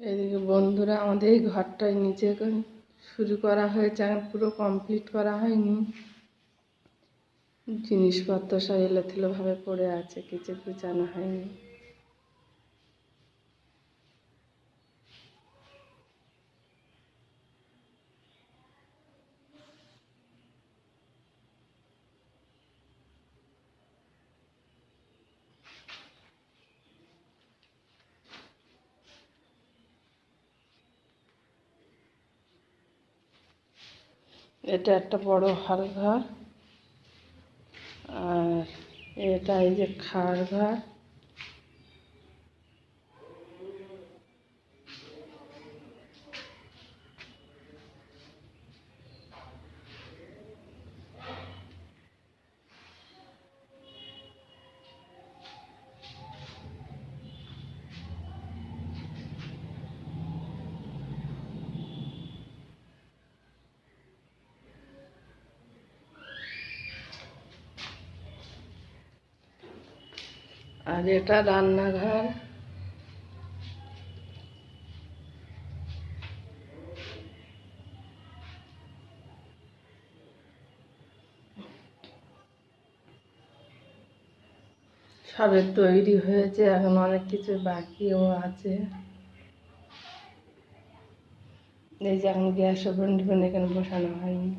এদিকে বন্ধুরা, আমাদের ঘরটায় নিচে শুরু করা হয়েছে এখন পুরো কমপ্লিট করা হয়নি। জিনিসপত্র সব এলোথেলোভাবে পড়ে আছে, কিছু গুছানো হয়নি। এটা একটা বড় হল ঘর আর এটা এই যে খাওয়ার ঘর আর এটা রান্নাঘর। সবে তৈরি হয়েছে, এখন অনেক কিছু বাকিও আছে। এই যে এখন গ্যাস ওভেন এখানে বসানো হয়নি।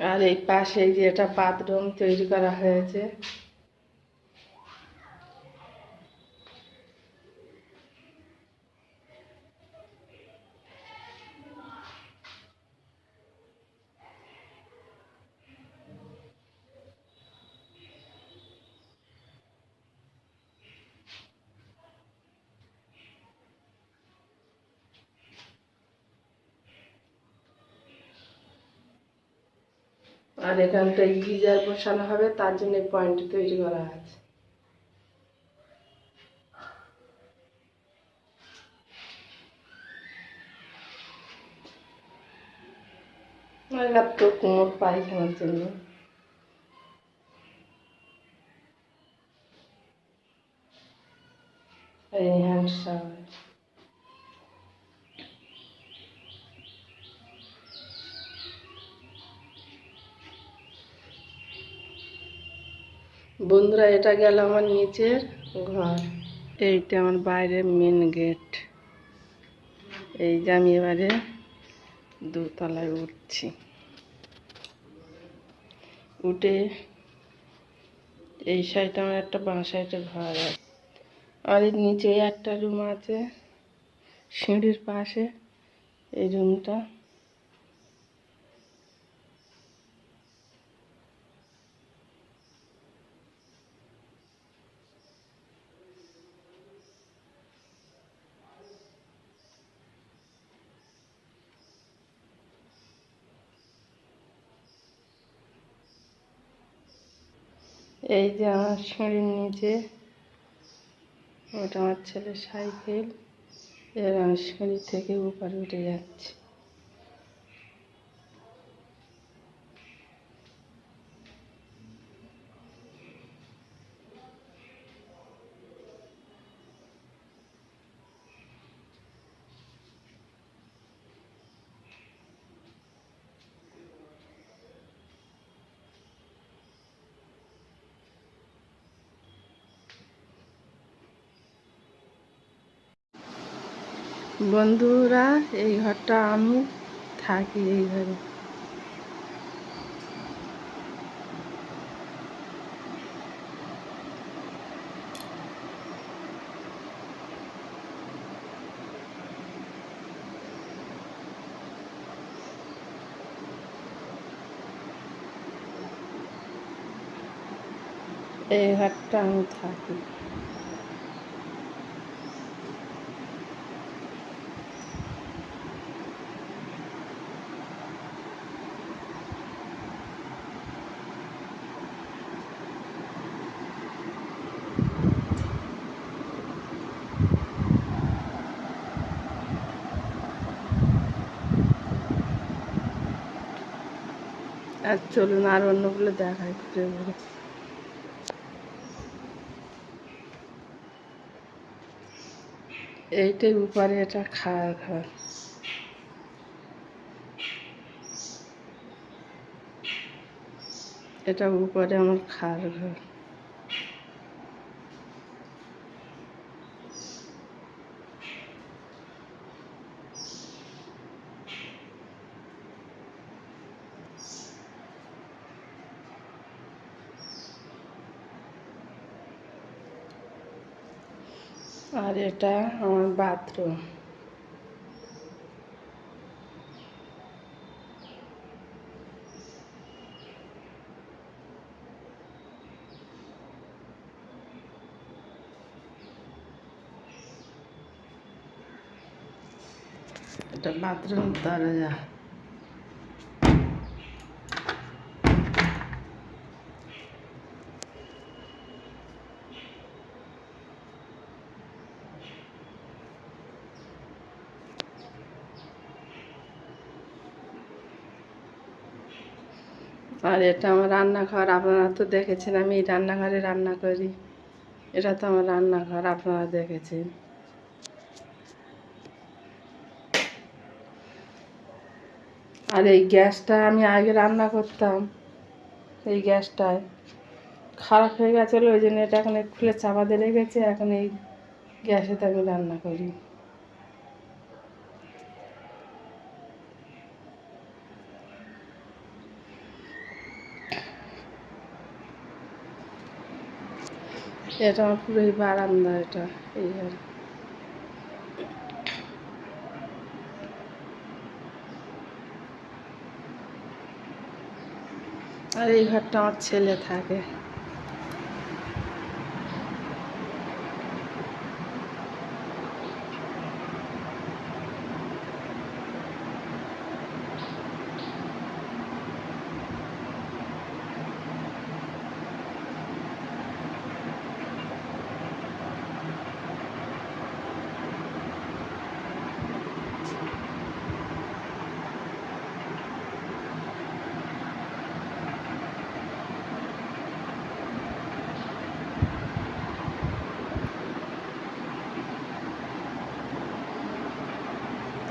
আর এই পাশে যে এটা রং তৈরি করা হয়েছে। আর এখানটায় গিজার বসানো হবে, তার জন্য পয়েন্ট তৈরি করা আছে। এবার তো কোমর পায়খানার জন্য। বন্ধুরা, এটা গেল আমার নিচের ঘর। এইটা আমার বাইরের মেন গেট এই যে আমি এবারে দোতলায় উঠছি। উঠে এই সাইডে আমার একটা বাঁ সাইডে ঘর আছে। আর এর নিচে একটা রুম আছে। সিঁড়ির পাশে এই রুমটা এই যে আমার সিঁড়ির নিচে ওটা আমার ছেলের সাইকেল। এবার আমি সিঁড়ি থেকে উপরে উঠে যাচ্ছি। বন্ধুরা এই ঘরটা আমি থাকি এই ঘরে এই ঘরটা আমি থাকি। আর চলুন আর অন্যগুলো ঘুরে ঘুরে এইটাই উপরে এটা খাওয়ার ঘর। এটা উপরে আমার খাওয়ার ঘর। আর এটা আমার বাথরুম এটা বাথরুম দরজা আর এটা আমার রান্নাঘর, আপনারা তো দেখেছেন আমি এই রান্নাঘরে রান্না করি। এটা তো আমার রান্নাঘর, আপনারা দেখেছেন। আর এই গ্যাসটা আমি আগে রান্না করতাম, এই গ্যাসটায়। খারাপ হয়ে গেছিল, ওই জন্য এটা এখন খুলে চাপা দিয়ে রেখেছে, এখন এই গ্যাসে তো আমি রান্না করি। এটা আমার পুরোই বারান্দা এটা এই আর আর এই ঘরটা আমার ছেলে থাকে।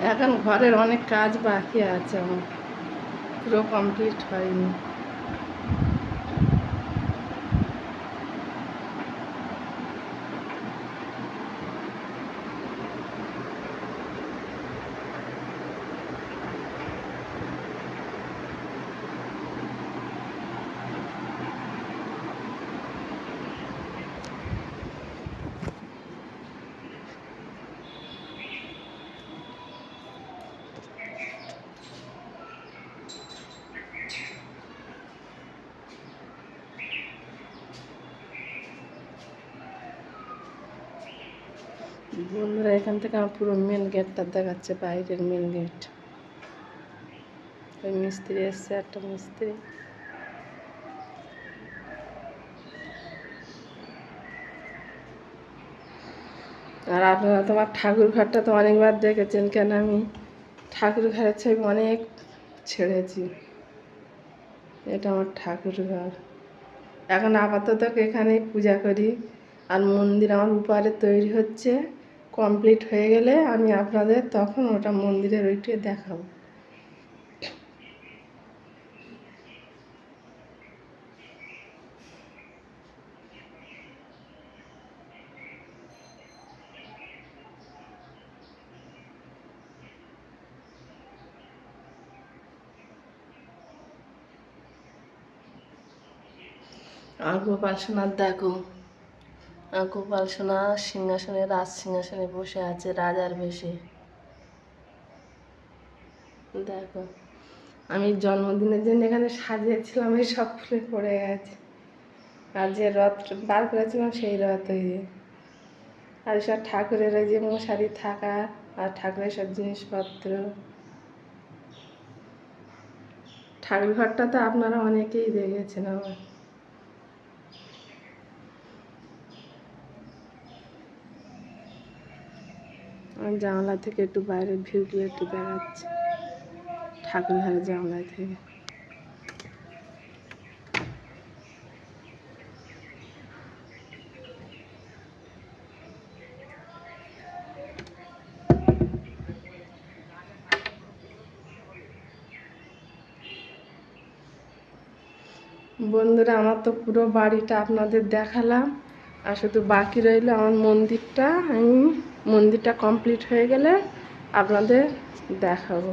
এখন ঘরের অনেক কাজ বাকি আছে আমার পুরো কমপ্লিট হয়নি। বন্ধুরা, এখান থেকে আমার পুরো মেন গেটটা দেখাচ্ছে, বাইরের মেন গেট ওই মিস্ত্রি এসছে, একটা মিস্ত্রি। আর আপনারা তোমার ঠাকুর ঘরটা তো অনেকবার দেখেছেন, কেন আমি ঠাকুর ঘরের ছবি অনেক ছেড়েছি। এটা আমার ঠাকুর ঘর এখন আপাতত এখানেই পূজা করি। আর মন্দির আমার উপরে তৈরি হচ্ছে। কমপ্লিট হয়ে গেলে আমি আপনাদের তখন ওটা মন্দিরের ওইটি দেখাবো। আর গোপাল দেখো গোপাল সোনা সিংহাসনে, রাজ সিংহাসনে বসে আছে, রাজার বেশে। দেখো, আমি জন্মদিনের জন্য এখানে সাজিয়েছিলাম, এই সব ফুলে পড়ে গেছে। আর যে রথ বার করেছিলাম, সেই রথ ওই যে। আর সব ঠাকুরের ওই যে মশারি থাকা, আর ঠাকুরের সব জিনিসপত্র। ঠাকুর ঘরটা তো আপনারা অনেকেই দেখেছেন আমার জানলা থেকে একটু বাইরে ভিউগুলো একটু দেখাচ্ছে ঠাকুরঘরের জানলা থেকে। বন্ধুরা, আমার তো পুরো বাড়িটা আপনাদের দেখালাম। আর শুধু বাকি রইল আমার মন্দিরটা। আমি মন্দিরটা কমপ্লিট হয়ে গেলে আপনাদের দেখাবো।